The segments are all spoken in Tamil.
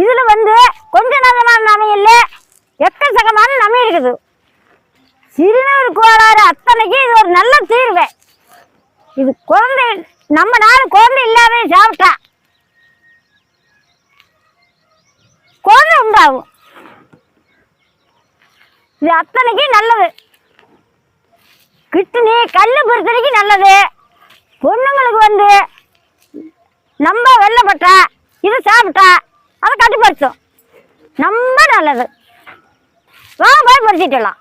இதுல வந்து கொஞ்ச நகமான நமை இல்லை. எக்கச்சக்கமான நமை இருக்குது. சிறுநீர் கோளாறு அத்தனைக்கு இது ஒரு நல்ல தீர்வு. இது குழந்தை நம்ம நாள் குழந்தை இல்லாத சாப்பிட்டா. குழந்தை உண்டாகும். இது அத்தனைக்கு நல்லது. கிட்னி கல் பொறுத்தனைக்கு நல்லது. பொண்ணுங்களுக்கு வந்து நம்ம வெள்ளப்பட்டா இது சாப்பிட்டா அதை கட்டுப்படுத்தும். ரொம்ப நல்லது. வா போய் பறிச்சிட்டலாம்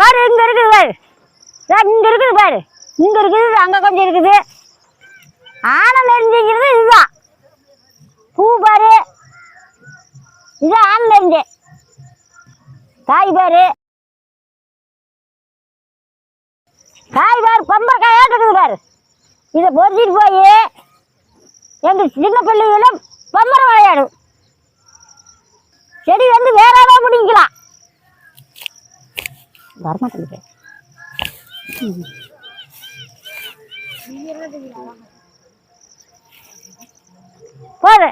பாரு இங்க இருக்குது பாரு. இங்க இருக்குது பாரு. இங்க இருக்குது அங்க கொஞ்சம் இருக்குது. ஆனம் நெறிஞ்சிக்கிறது இதுதான். பூ பாரு. இது ஆனம் நெறிஞ்சு தாய் பேரு தாய் பேர் பம்பரக்காயாட்டு இருக்குது பாரு. இதை பொறிச்சிட்டு போய் எங்கள் சின்ன பிள்ளைகளும் பம்பரம் விளையாடும். செடி வந்து வேற ஏதாவது போது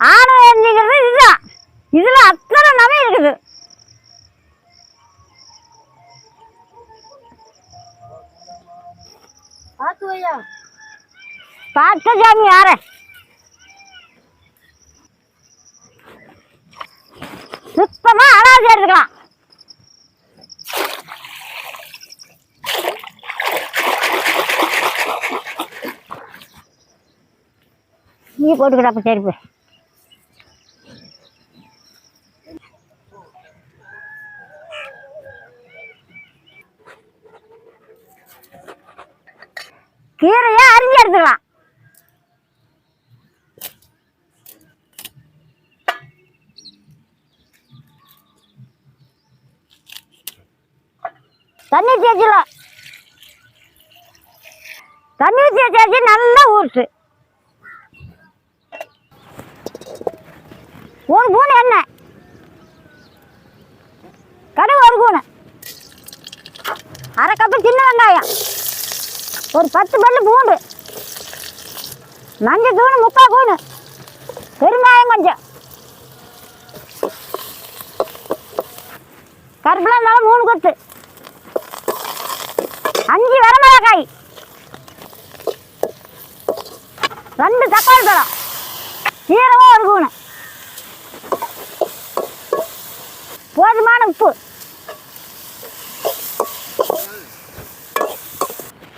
ஆணவம் எரிஞ்சிக்கிறது இதுதான். இதுல நமை இருக்குது. பார்த்து சாமி யார? சுத்தமா அழகாக எடுத்துக்கலாம் நீ போட்டுக்கிட்ட செருப்பு கீரையை அரிஞ்சு எடுத்துக்கலாம். தண்ணி தேய்ச்சலாம் தண்ணி தேய்ச்சி நல்லா ஊற்று ஒரு பூனை எண்ணெய் கடுகு ஒரு பூனை. அரை கப்பு சின்ன வெங்காயம். ஒரு பத்து பல்லு பூண்டு. மஞ்சள் தூணு முக்கால் கூணு பெருங்காயம் கொஞ்சம் கருப்பில் இருந்தாலும் மூணு கொத்து. அஞ்சு வரமிளகாய். ரெண்டு தக்காளி பழம். சீரகம் ஒரு கூணு போதுமான உப்பு.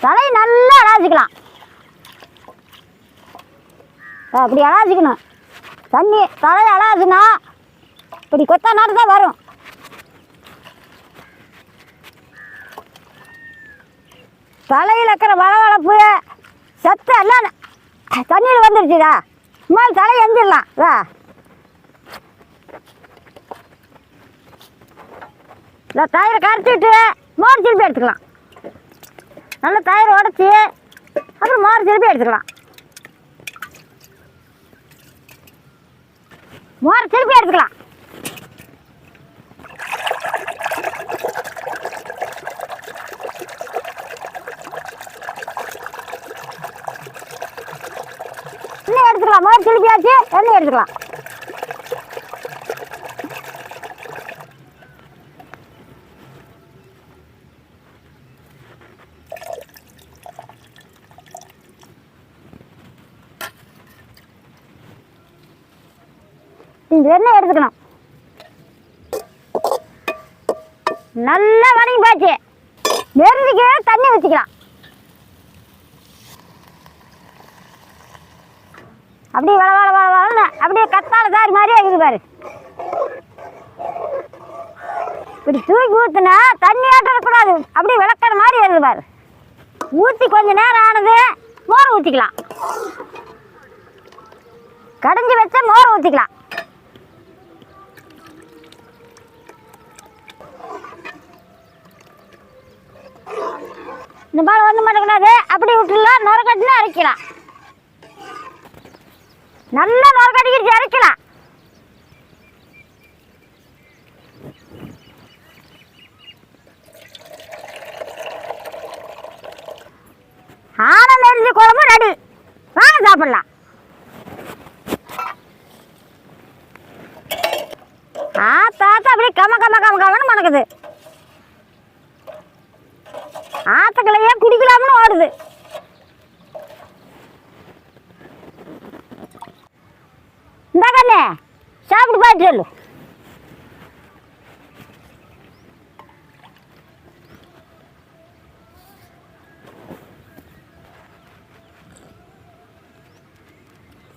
தலையை நல்லா அலாசிக்கலாம். அப்படி அலாசிக்கணும். தண்ணி தலையை அலாசுனா இப்படி கொத்தா நாட்டு தான் வரும். தலையில் இருக்கிற வளவளப்பு சத்து எல்லாம் தண்ணியில் வந்துருச்சுதா சும்மா தலை எந்திரலாம் வா இந்த தயிரை கரைச்சிட்டு மோர் திருப்பி எடுத்துக்கலாம். நல்லா தயிர் உடச்சி அப்புறம் மோர் திருப்பி எடுத்துக்கலாம். மோர் திருப்பி எடுத்துக்கலாம். எண்ணெய் எடுத்துக்கலாம். மோர் திருப்பியாச்சு எண்ணெய் எடுத்துக்கலாம். இந்த எடுத்துக்கணும்? நல்லா வணங்கி போச்சு நெருஞ்சிக்கு தண்ணி வச்சுக்கலாம் அப்படியே வள வள வள வளன்னு அப்படியே கத்தாழ தாரி மாதிரியே இருக்குது பாரு. இப்படி தூக்கி ஊத்துனா தண்ணி ஆட்டக்கூடாது அப்படியே விளக்கற மாதிரி வருது பாரு. ஊற்றி கொஞ்ச நேரம் ஆனது மோர் ஊற்றிக்கலாம் கடைஞ்சி வச்சா மோர் ஊற்றிக்கலாம் இந்த பால் வந்து மாட்டக்கூடாது அப்படி விட்டுலாம் நுரக்கட்டினா அரைக்கலாம். நல்லா நுரக்கடிக்கிறது அரைக்கலாம். ஆனம் எரிஞ்ச குழம்பு நடு வாங்க சாப்பிடலாம். ஆ தாத்தா அப்படியே கம கம கம கமன்னு மணக்குது. ஆத்தக்கலையே குடிக்கலாம்னு ஓடுது. இந்த கண்ணே சாப்பிட்டு பார்த்து சொல்லு.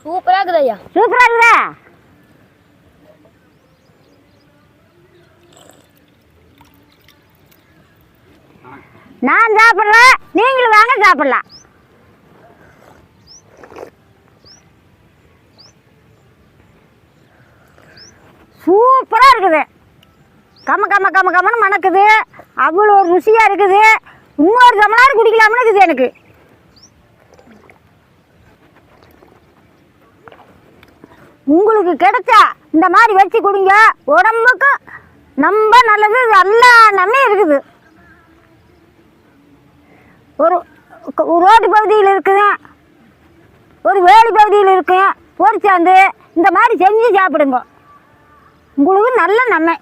சூப்பரா இருக்குது ஐயா சூப்பரா இருக்குதா? நான் சாப்பிடலாம் நீங்களும் வாங்க சாப்பிடலாம். சூப்பராக இருக்குது. கம கம கம கமன்னு மணக்குது. அவ்வளோ ருசியாக இருக்குது. இன்னொரு தமிழ்நாடு குடிக்கலாம்னு இருக்குது எனக்கு. உங்களுக்கு கிடைச்சா இந்த மாதிரி வச்சு குடிங்க. உடம்புக்கு ரொம்ப நல்லது. எல்லா நன்மை இருக்குது. ஒரு ஒரு ரோட்டு பகுதியில் இருக்குது ஒரு வேலி பகுதியில் இருக்கு ஒரு சேர்ந்து இந்த மாதிரி செஞ்சு சாப்பிடுங்க. உங்களுக்கு நல்ல நன்மை.